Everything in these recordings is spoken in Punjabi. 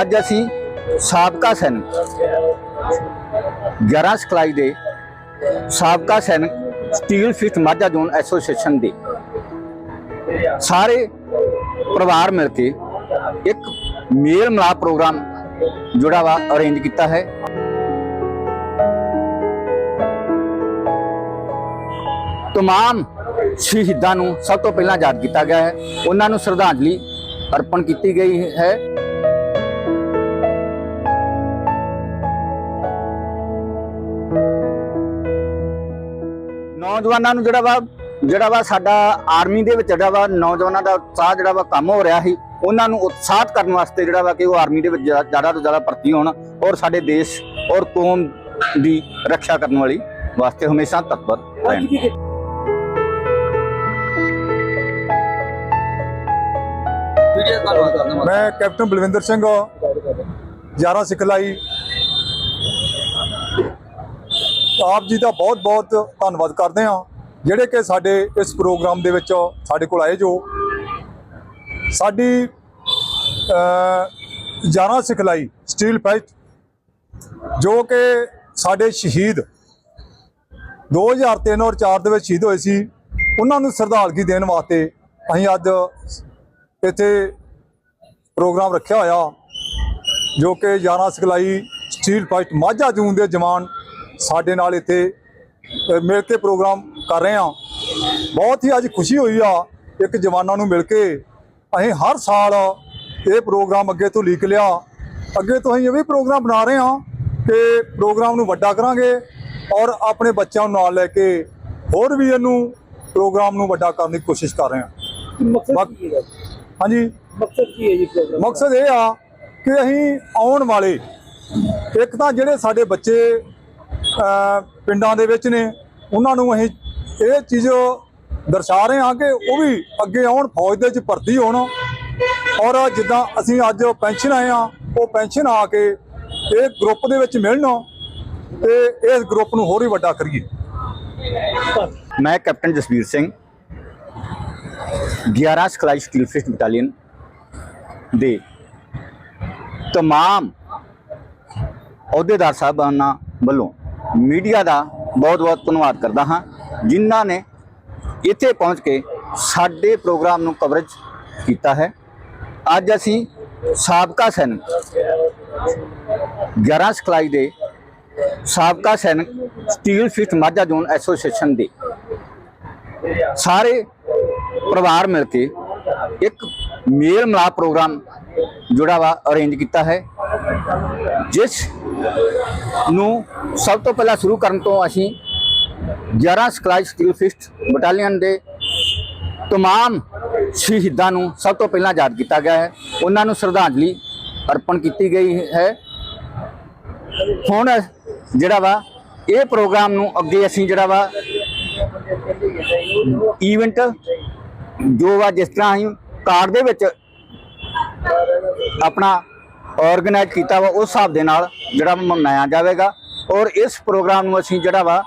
ਅੱਜ ਅਸੀਂ ਸਾਬਕਾ ਸੈਨਿਕ 11 ਸਿਖਲਾਈ ਦੇ ਸਾਬਕਾ ਸੈਨਿਕ steel fist Majha zone association ਦੇ ਸਾਰੇ ਪਰਿਵਾਰ ਮਿਲ ਕੇ ਇੱਕ ਮੇਲ ਮਿਲਾਪ ਪ੍ਰੋਗਰਾਮ ਜਿਹੜਾ ਵਾ, ਅਰੇਂਜ ਕੀਤਾ ਹੈ। ਤਮਾਮ ਸ਼ਹੀਦਾਂ ਨੂੰ ਸਭ ਤੋਂ ਪਹਿਲਾਂ ਯਾਦ ਕੀਤਾ ਗਿਆ ਹੈ। ਉਹਨਾਂ ਨੂੰ ਸ਼ਰਧਾਂਜਲੀ ਅਰਪਣ ਕੀਤੀ ਗਈ ਹੈ। ਨੌਜਵਾਨਾਂ ਨੂੰ ਜਿਹੜਾ ਵਾ ਜਿਹੜਾ ਵਾ ਸਾਡਾ ਆਰਮੀ ਦੇ ਵਿੱਚ ਜਿਹੜਾ ਵਾ ਨੌਜਵਾਨਾਂ ਦਾ ਉਤਸ਼ਾਹ ਜਿਹੜਾ ਵਾ ਕੰਮ ਹੋ ਰਿਹਾ ਸੀ ਉਹਨਾਂ ਨੂੰ ਉਤਸ਼ਾਹਤ ਕਰਨ ਵਾਸਤੇ ਜਿਹੜਾ ਵਾ ਕਿ ਉਹ ਆਰਮੀ ਦੇ ਵਿੱਚ ਜ਼ਿਆ- ਜ਼ਿਆਦਾ ਤੋਂ ਜ਼ਿਆਦਾ ਭਰਤੀ ਹੋਣ ਔਰ ਸਾਡੇ ਦੇਸ਼ ਔਰ ਕੌਮ ਦੀ ਰੱਖਿਆ ਕਰਨ ਵਾਲੀ ਵਾਸਤੇ ਹਮੇਸ਼ਾ ਤਤਪਰ ਰਹਿਣ। ਮੈਂ ਕੈਪਟਨ ਬਲਵਿੰਦਰ ਸਿੰਘ 11 ਸਿਖਲਾਈ ਆਪ ਜੀ ਦਾ ਬਹੁਤ ਬਹੁਤ ਧੰਨਵਾਦ ਕਰਦੇ ਹਾਂ ਜਿਹੜੇ ਕਿ ਸਾਡੇ ਇਸ ਪ੍ਰੋਗਰਾਮ ਦੇ ਵਿੱਚ ਸਾਡੇ ਕੋਲ ਆਏ ਜੋ ਸਾਡੀ ਅ, 11 ਸਿਖਲਾਈ ਸਟੀਲ ਫੈਕਟ ਜੋ ਕਿ ਸਾਡੇ ਸ਼ਹੀਦ 2003 ਔਰ 4 ਦੇ ਵਿੱਚ ਸ਼ਹੀਦ ਹੋਏ ਸੀ ਉਹਨਾਂ ਨੂੰ ਸ਼ਰਧਾਂਜਲੀ ਦੇਣ ਵਾਸਤੇ ਅਸੀਂ ਅੱਜ ਇੱਥੇ ਪ੍ਰੋਗਰਾਮ ਰੱਖਿਆ ਹੋਇਆ ਜੋ ਕਿ 11 ਸਿਖਲਾਈ ਸਟੀਲ ਫਾਈਟ ਮਾਝਾ ਜੂਨ ਦੇ ਜਵਾਨ ਸਾਡੇ ਨਾਲ ਇੱਥੇ ਮਿਲ ਕੇ ਪ੍ਰੋਗਰਾਮ ਕਰ ਰਹੇ ਹਾਂ। ਬਹੁਤ ਹੀ ਅੱਜ ਖੁਸ਼ੀ ਹੋਈ ਆ ਇੱਕ ਜਵਾਨਾਂ ਨੂੰ ਮਿਲ ਕੇ। ਅਸੀਂ ਹਰ ਸਾਲ ਇਹ ਪ੍ਰੋਗਰਾਮ ਅੱਗੇ ਤੋਂ ਲੀਕ ਲਿਆ। ਅੱਗੇ ਤੋਂ ਅਸੀਂ ਇਹ ਵੀ ਪ੍ਰੋਗਰਾਮ ਬਣਾ ਰਹੇ ਹਾਂ ਕਿ ਪ੍ਰੋਗਰਾਮ ਨੂੰ ਵੱਡਾ ਕਰਾਂਗੇ ਔਰ ਆਪਣੇ ਬੱਚਿਆਂ ਨੂੰ ਨਾਲ ਲੈ ਕੇ ਹੋਰ ਵੀ ਇਹਨੂੰ ਪ੍ਰੋਗਰਾਮ ਨੂੰ ਵੱਡਾ ਕਰਨ ਦੀ ਕੋਸ਼ਿਸ਼ ਕਰ ਰਹੇ ਹਾਂ। ਮਕਸਦ ਕੀ ਹੈ? ਹਾਂਜੀ। ਮਕਸਦ ਕੀ ਹੈ ਜੀ ਪ੍ਰੋਗਰਾਮ ਮਕਸਦ ਇਹ ਆ ਕਿ ਅਸੀਂ ਆਉਣ ਵਾਲੇ ਇੱਕ ਤਾਂ ਜਿਹੜੇ ਸਾਡੇ ਬੱਚੇ ਪਿੰਡਾਂ ਦੇ ਵਿੱਚ ਨੇ। ਉਹਨਾਂ ਨੂੰ ਅਸੀਂ ਇਹ ਚੀਜ਼ ਦਰਸਾ ਰਹੇ ਹਾਂ ਕਿ ਉਹ ਵੀ ਅੱਗੇ ਆਉਣ, ਫੌਜ ਦੇ ਵਿੱਚ ਭਰਤੀ ਹੋਣ। ਔਰ ਜਿੱਦਾਂ ਅਸੀਂ ਅੱਜ ਪੈਨਸ਼ਨ ਆਏ ਆ ਉਹ ਪੈਨਸ਼ਨ ਆ ਕੇ ਇਹ ਗਰੁੱਪ ਦੇ ਵਿੱਚ ਮਿਲਣ ਤੇ ਇਸ ਗਰੁੱਪ ਨੂੰ ਹੋਰ ਵੀ ਵੱਡਾ ਕਰੀਏ। ਮੈਂ ਕੈਪਟਨ ਜਸਵੀਰ ਸਿੰਘ 11 ਸਿਖਲਾਈ ਸਟੀਲ ਫਿਸਟ ਬਟਾਲੀਅਨ ਦੇ ਤਮਾਮ ਅਹੁਦੇਦਾਰ ਸਾਹਿਬਾਨਾਂ ਵੱਲੋਂ ਮੀਡੀਆ ਦਾ ਬਹੁਤ-ਬਹੁਤ ਧੰਨਵਾਦ ਕਰਦਾ ਹਾਂ, ਜਿਨ੍ਹਾਂ ਨੇ ਇੱਥੇ ਪਹੁੰਚ ਕੇ ਸਾਡੇ ਪ੍ਰੋਗਰਾਮ ਨੂੰ ਕਵਰੇਜ ਕੀਤਾ ਹੈ। ਅੱਜ ਅਸੀਂ ਸਾਬਕਾ ਸੈਨਿਕ 11 ਸਿਖਲਾਈ ਦੇ ਸਾਬਕਾ ਸੈਨਿਕ steel fist Majha zone association ਦੇ ਸਾਰੇ ਪਰਿਵਾਰ ਮਿਲ ਕੇ ਇੱਕ ਮੇਲ ਮਿਲਾਪ ਪ੍ਰੋਗਰਾਮ ਜਿਹੜਾ ਵਾ ਅਰੇਂਜ ਕੀਤਾ ਹੈ, ਜਿਸ ਨੂੰ ਸਭ ਤੋਂ ਪਹਿਲਾਂ ਸ਼ੁਰੂ ਕਰਨ ਤੋਂ ਅਸੀਂ 11 ਸਕਾਈ ਸਟੀਲ ਫਿਸਟ ਬਟਾਲੀਅਨ ਦੇ ਤਮਾਮ ਸ਼ਹੀਦਾਂ ਨੂੰ ਸਭ ਤੋਂ ਪਹਿਲਾਂ ਯਾਦ ਕੀਤਾ ਗਿਆ ਹੈ। ਉਹਨਾਂ ਨੂੰ ਸ਼ਰਧਾਂਜਲੀ ਅਰਪਣ ਕੀਤੀ ਗਈ ਹੈ। ਹੁਣ ਜਿਹੜਾ ਵਾ, ਇਹ ਪ੍ਰੋਗਰਾਮ ਨੂੰ ਅੱਗੇ ਅਸੀਂ ਜਿਹੜਾ ਵਾ ਇਵੈਂਟ ਜੋ ਵਾ ਜਿਸ ਤਰ੍ਹਾਂ ਅਸੀਂ ਕਾਰਡ ਦੇ ਵਿੱਚ ਆਪਣਾ ਆਰਗੇਨਾਈਜ਼ ਕੀਤਾ ਵਾ, ਉਸ ਹਿਸਾਬ ਦੇ ਨਾਲ ਜਿਹੜਾ ਵਾ ਮਨਾਇਆ ਜਾਵੇਗਾ। ਔਰ ਇਸ ਪ੍ਰੋਗਰਾਮ ਨੂੰ ਅਸੀਂ ਜਿਹੜਾ ਵਾ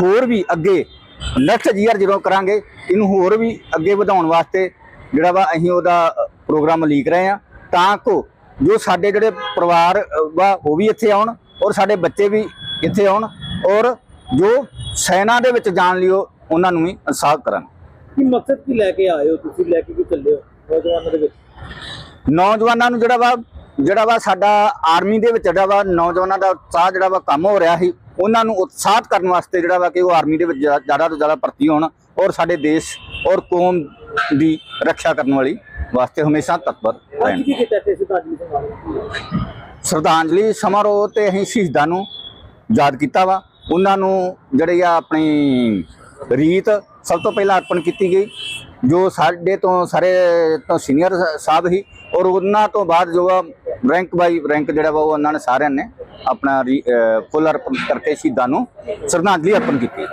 ਹੋਰ ਵੀ ਅੱਗੇ ਨੈਕਸਟ ਈਅਰ ਜਦੋਂ ਕਰਾਂਗੇ ਇਹਨੂੰ ਹੋਰ ਵੀ ਅੱਗੇ ਵਧਾਉਣ ਵਾਸਤੇ ਜਿਹੜਾ ਵਾ ਅਸੀਂ ਉਹਦਾ ਪ੍ਰੋਗਰਾਮ ਲੀਕ ਰਹੇ ਆ ਤਾਂ ਕੋ ਜੋ ਸਾਡੇ ਜਿਹੜੇ ਪਰਿਵਾਰ ਵਾ ਉਹ ਵੀ ਇੱਥੇ ਆਉਣ ਔਰ ਸਾਡੇ ਬੱਚੇ ਵੀ ਇੱਥੇ ਆਉਣ ਔਰ ਜੋ ਸੈਨਾ ਦੇ ਵਿੱਚ ਜਾਣ ਲਈ ਉਹ ਉਹਨਾਂ ਨੂੰ ਵੀ ਉਤਸ਼ਾਹ ਕਰਨ। ਕੀ ਮਕਸਦ ਕੀ ਲੈ ਕੇ ਆਏ ਹੋ ਤੁਸੀਂ? ਲੈ ਕੇ ਕੀ ਚੱਲੇ ਹੋ ਨੌਜਵਾਨਾਂ ਦੇ ਵਿੱਚ? ਨੌਜਵਾਨਾਂ ਨੂੰ ਜਿਹੜਾ ਵਾ ਜਿਹੜਾ ਵਾ ਸਾਡਾ ਆਰਮੀ ਦੇ ਵਿੱਚ ਜਿਹੜਾ ਵਾ ਨੌਜਵਾਨਾਂ ਦਾ ਉਤਸ਼ਾਹ ਜਿਹੜਾ ਵਾ ਕੰਮ ਹੋ ਰਿਹਾ ਸੀ ਉਹਨਾਂ ਨੂੰ ਉਤਸ਼ਾਹਤ ਕਰਨ ਵਾਸਤੇ ਜਿਹੜਾ ਵਾ ਕਿ ਉਹ ਆਰਮੀ ਦੇ ਵਿੱਚ ਜ਼ਿਆ- ਜ਼ਿਆਦਾ ਤੋਂ ਜ਼ਿਆਦਾ ਭਰਤੀ ਹੋਣ ਔਰ ਸਾਡੇ ਦੇਸ਼ ਔਰ ਕੌਮ ਦੀ ਰੱਖਿਆ ਕਰਨ ਵਾਲੀ ਵਾਸਤੇ ਹਮੇਸ਼ਾ ਤਤਪਰ ਰਹਿਣ। ਸ਼ਰਧਾਂਜਲੀ ਸਮਾਰੋਹ ਤੇ ਅਸੀਂ ਸ਼ਹੀਦਾਂ ਨੂੰ ਯਾਦ ਕੀਤਾ ਵਾ। ਉਹਨਾਂ ਨੂੰ ਜਿਹੜੀ ਆ ਆਪਣੀ ਰੀਤ ਸਭ ਤੋਂ ਪਹਿਲਾਂ ਅਰਪਣ ਕੀਤੀ ਗਈ ਜੋ ਸਾਡੇ ਤੋਂ ਸਾਰੇ ਤੋਂ ਸੀਨੀਅਰ ਸਾਹਿਬ ਸੀ ਔਰ ਉਹਨਾਂ ਤੋਂ ਬਾਅਦ ਜੋ ਰੈਂਕ ਬਾਈ ਰੈਂਕ ਜਿਹੜਾ ਵਾ ਉਹ ਉਹਨਾਂ ਨੇ ਸਾਰਿਆਂ ਨੇ ਆਪਣਾ ਫੁੱਲ ਅਰਪਣ ਕਰਕੇ ਸ਼ਹੀਦਾਂ ਨੂੰ ਸ਼ਰਧਾਂਜਲੀ ਅਰਪਣ ਕੀਤੀ।